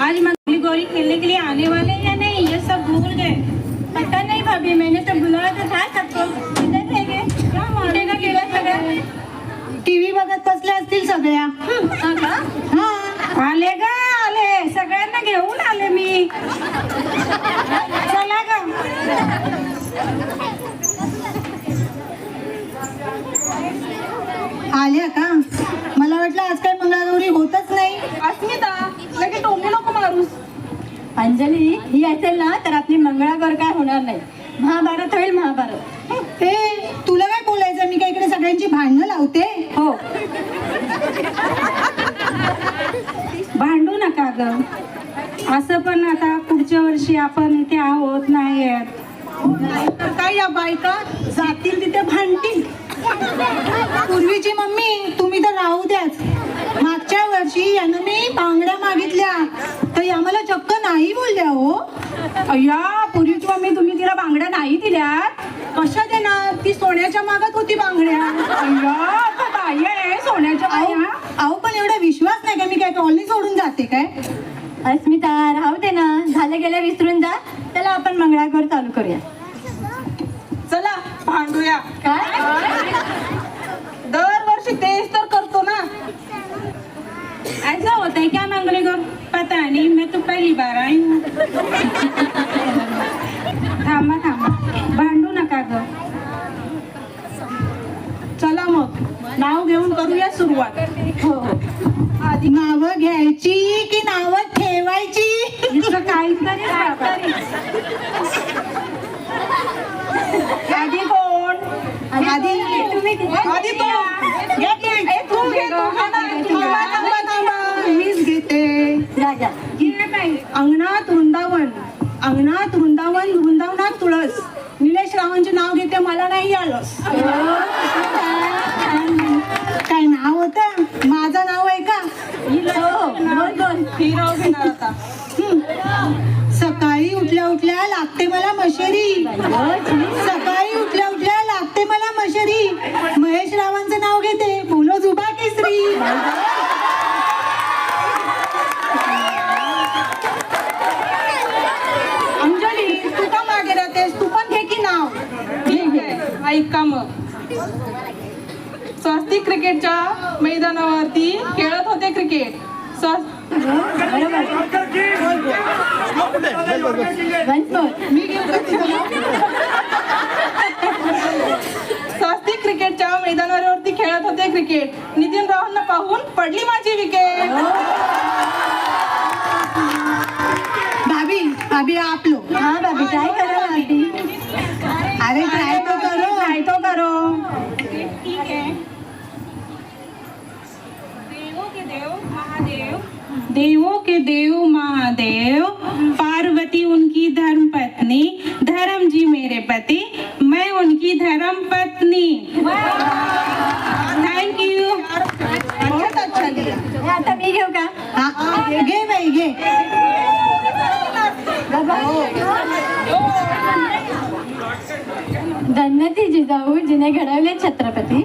आज मंगली गौरी खेलने के लिए आने वाले या नहीं? ये सब भूल गए। पता नहीं भाभी मैंने तो बुलाया तो था सबको। किधर थे गए? क्या मारेगा गेला सगळं टीव्ही बघत बसल्या असतील सगळ्या. हा. का? आले ग आले. सगळ्यांना घेऊन आले मी. चला ग. आल्या का? मला वाटलं आज काय मंगळागौरी होतच नाही. अस्मिता अंजली ही असेल ना तर आपली मंगळागौर काय होणार नाही. महाभारत होईल महाभारत. हे तुला काय बोलायचं? मी काय इकडे सगळ्यांची भांडणं लावते? हो. भांडू नका ग. असं पण आता पुढच्या वर्षी आपण इथे आहोत नाही तर काय या बायका? जातील तिथे भांडतील. पूर्वीची मम्मी तुम्ही तर राहू द्याच. मागच्या वर्षी यानं मी बांगड्या मागितल्या. तर या मला चक्क नाही बोलल्या हो. अय्या पूर्वीची मम्मी तुम्ही तिला बांगड्या नाही दिल्यात. कशा देणार? ती सोन्याच्या मागत होती बांगड्या. अय्या आता बाई आहे सोन्याच्या अहो बाया. अहो, पण एवढा विश्वास नाही का? मी काय कॉलनी सोडून जाते काय? अस्मिता राहू दे ना. झालं गेलं विसरून जा. चला आपण मंगळागौर चालू करूया. चला भांडूया. काय? दरवर्षी तेच तर करतो ना. ऐसा होता है क्या मंगली गौर पता नहीं मैं तो पहली बार आई हूँ। थांबा थांबा भांडू नका ग। चला मग नाव घेऊन करूया सुरुवात. हो हो. नावं घ्यायची की नावं ठेवायची? इथं काहीतरी आधी कोण? आधी तुम्ही आधी तू. घे की. ए, तू घे बाई अंगणात वृंदावन अंगणात वृंदावन वृंदावनात तुळस. निलेश रावांचे नाव घेते मला नाही आलंस काय नाव होतं? माझं नाव आहे का? हो सकाळी उठल्या उठल्या लागते मला मशेरी सकाळी उठल्या उठल्या लागते मला मशेरी महेश रावांचं नाव घेते बोलो जुबा केसरी अंजली तू का मागे राहतेस तू पण घे की नाव ठीक आहे ऐक मग स्वस्तिक क्रिकेटच्या मैदानावरती खेळत होते क्रिकेट. स्व- स्वस्तिक क्रिकेटच्या मैदानावरती खेळत होते क्रिकेट. नितीन रावांना पाहून पडली माझी विकेट. भाभी भाभी आप देव के देव महादेव पार्वती उनकी धर्म पत्नी धर्म जी मेरे पति मैं उनकी धर्म पत्नी। थैंक यू बहुत अच्छा हे आता मी घेऊ का घे बाई घे धन्यती जिजाऊ जिने घडवले छत्रपती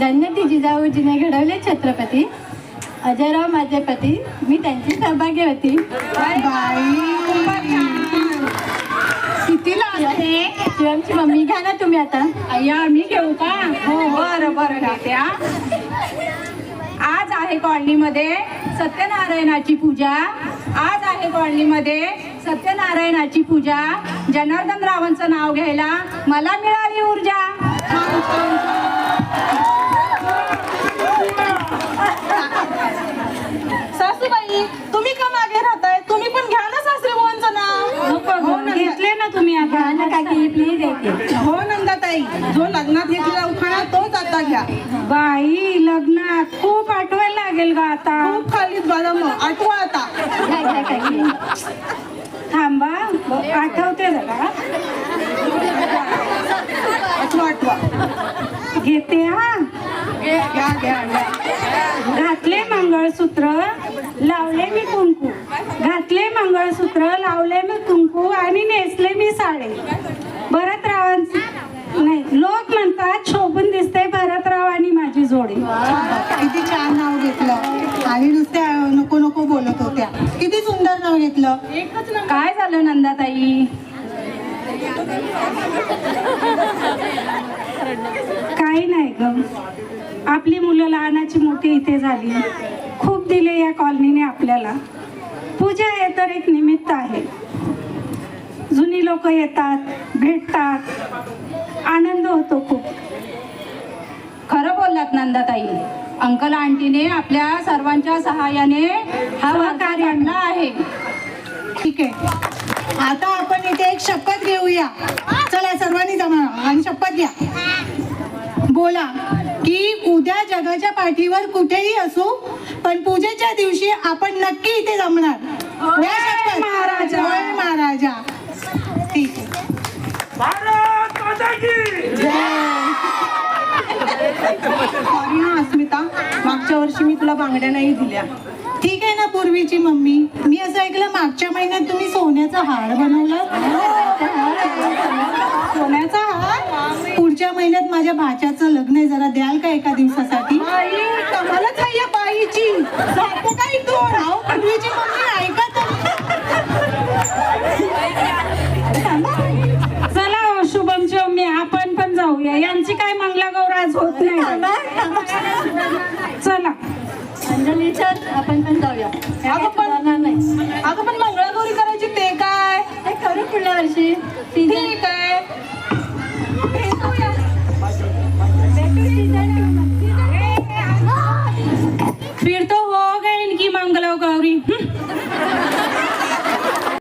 धन्यती जिजाऊ जिने घडवले छत्रपती अजयराव माझे पती. मी त्यांची सौभाग्यवती बाई. किती लागते शिवमची मम्मी घ्या ना तुम्ही आता. अय्या मी घेऊ का? हो बरं बरं घेते हा. आज आहे कॉलनीमध्ये सत्यनारायणाची पूजा. आज आहे कॉलनीमध्ये सत्यनारायणाची पूजा. जनार्दन रावांचं नाव घ्यायला मला मिळाली ऊर्जा. सासूबाई तुम्ही का मागे राहताय? तुम्ही पण घ्या ना सासरे बुवांचं नाव. नको गं, घेतले ना तुम्ही आता. ना काकी प्लीज येते हो नंदाताई. जो लग्नात घेतलेला उखाणा तोच आता घ्या. बाई लग्नात खूप आठवायला लागेल का आता. खूप खालीच बरं मग आठवा आता. घ्या घ्या काकी थांबा आठवते जरा. आठवा आठवा. घेते हा. घ्या घ्या घ्या. घातले मंगळसूत्र. लावले मी कुंकू. घातले मंगळसूत्र लावले मी कुंकू आणि नेसले मी साडे. भरतरावांचे नाही लोक म्हणतात शोभून दिसते भरतराव आणि माझी जोडी. किती छान नाव घेतलं. आणि नुसत्या नको नको बोलत होत्या. किती सुंदर नाव घेतलं. काय झालं नंदाताई? काही नाही ग. आपली मुलं लहानाची मोठी इथे झाली. दिले या कॉलनीने आपल्याला. पूजा हे तर एक निमित्त आहे. जुनी लोक येतात भेटतात. आनंद होतो खूप. खरं बोललात नंदाताई. अंकल आंटीने आपल्या सर्वांच्या सहाय्याने हा कार्य आणला आहे. ठीक आहे. आता आपण इथे एक शपथ घेऊया. चला सर्वांनी जमा आणि शपथ घ्या. बोला की उद्या जगाच्या पाठीवर कुठेही असू पण पूजेच्या दिवशी आपण नक्की इथे जमणार. महाराजा. जय महाराजा. ठीक आहे. अस्मिता. मागच्या वर्षी मी तुला बांगड्या नाही दिल्या. ठीक आहे ना पूर्वीची मम्मी? मी असं ऐकलं मागच्या महिन्यात तुम्ही सोन्याचा हार बनवला. सोन्याचा हार? पुढच्या महिन्यात माझ्या भाच्याचं लग्न आहे जरा द्याल का एका दिवसासाठी? बाई कमालच आहे या बाईची. पूर्वीची मम्मी ऐका चला हो, शुभमची मम्मी आपण पण जाऊया. यांची काय मंगलागौर आज होत नाही. चला. अंजलीच्याच आपण जाऊया. नाही. अगं पण मंगळागौरी करायची ते काय? ते करू पुढल्या वर्षी. सीजन ठीक आहे. फिर तो हो गए इनकी मंगलव गौरी